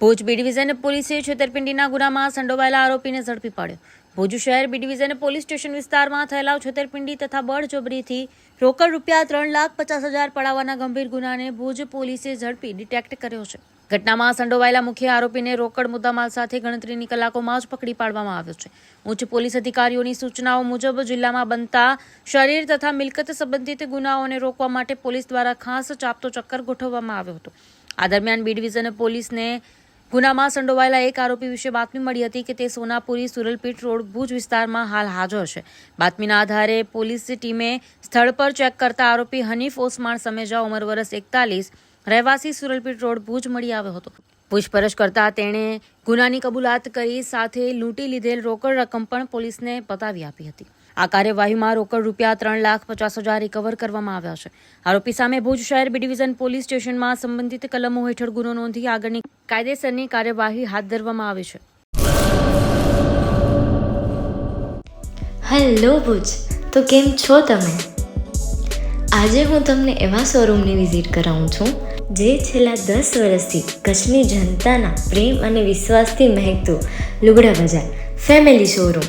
Bhuj B division પોલીસે છેતરપિંડીના ગુનામાં સંડોવાયેલા આરોપીને ઝડપી પાડ્યો. ભુજ શહેર બી ડિવિઝન પોલીસ સ્ટેશન વિસ્તારમાં થયેલા છેતરપિંડી તથા બળજબરીથી રોકડ રૂપિયા ત્રણ લાખ પચાસ હજાર પડાવવાના ગંભીર ગુનાને ભુજ પોલીસે ઝડપી ડિટેક્ટ કર્યો છે. ઘટનામાં સંડોવાયેલા મુખ્ય આરોપીને રોકડ મુદ્દામાલ સાથે ગણતરીની કલાકોમાં જ પકડી પાડવામાં આવ્યો છે. ઉચ્ચ પોલીસ અધિકારીઓની સૂચનાઓ મુજબ જિલ્લામાં બનતા શરીર તથા મિલકત સંબંધિત ગુનાઓને રોકવા માટે પોલીસ દ્વારા ખાસ ચાપતો ચક્કર ગોઠવવામાં આવ્યો હતો. આ દરમિયાન બી ડિવિઝન પોલીસને ગુનામાં સંડોવાયેલા એક આરોપી વિશે બાતમી મળી હતી કે તે સોનાપુરી સુરલપીઠ રોડ ભુજ વિસ્તારમાં હાલ હાજર છે. બાતમીના આધારે પોલીસ ટીમે સ્થળ પર ચેક કરતા આરોપી હનીફ ઓસમાણ સમેજા ઉંમર વર્ષ એકતાલીસ, રહેવાસી સુરલપીઠ રોડ ભુજ મળી આવ્યો હતો. પૂછપરછ કરતા તેણે ગુનાની કબૂલાત કરી સાથે લૂંટી લીધેલ રોકડ રકમ પણ પોલીસને બતાવી આપી હતી. આ કાર્યવાહીમાં રોકડ રૂપિયા ત્રણ લાખ પચાસ હજાર રિકવર કરવામાં આવ્યા છે. આરોપી સામે ભુજ શહેર બી ડિવિઝન પોલીસ સ્ટેશનમાં સંબંધિત કલમો હેઠળ ગુનો નોંધી આગળની કાયદેસરની કાર્યવાહી હાથ ધરવામાં આવી છે. હેલો ભુજ, તો કેમ છો તમે? આજે હું તમને એવા શોરૂમની વિઝિટ કરાવું છું, જે છેલ્લા દસ વર્ષથી કચ્છની જનતાના પ્રેમ અને વિશ્વાસથી મહેકતું લુગડા બજાર ફેમિલી શોરૂમ